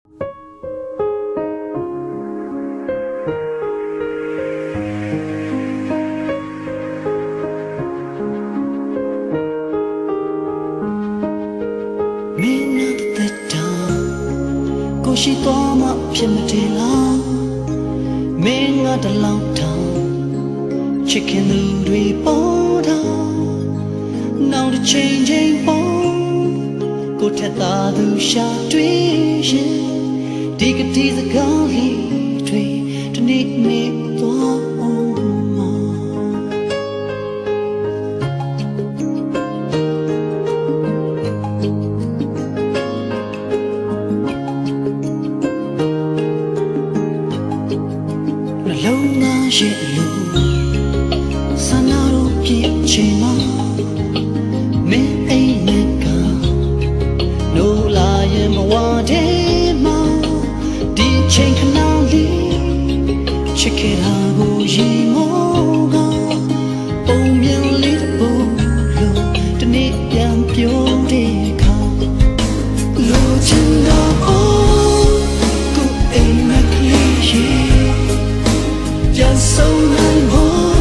မင်းနဲ့တဲ့တာကိုရှိတော်မှဖြစ်မတယ်လားမင်းကတလောင်ထောင်ချစ်ခင်သူတွေပေါ်တာနောက်တစ်ချိန်ချိန်ပေါ်ကိုထက်သာသူရှာတွေ့ရင်ဒီ ကတိစကားလေးတွေဒီနေ့နေ့သွားအောင်မနှလုံးသားရဲ့ Just so many more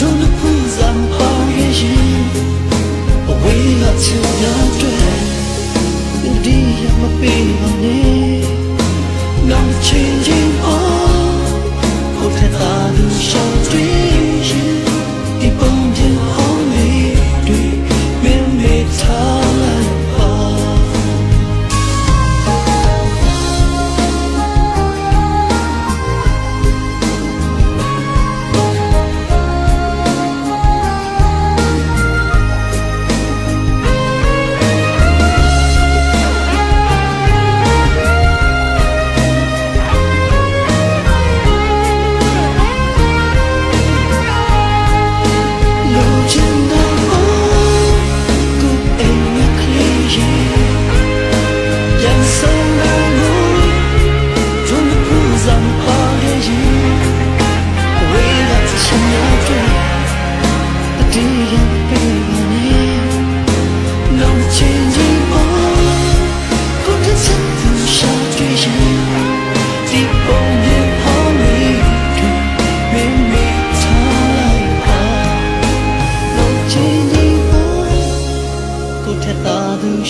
Don't put some foundation Away not to your dread Indeed, I'm a baby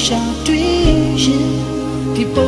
ရှာတွေ့ရင်ဒီပုံ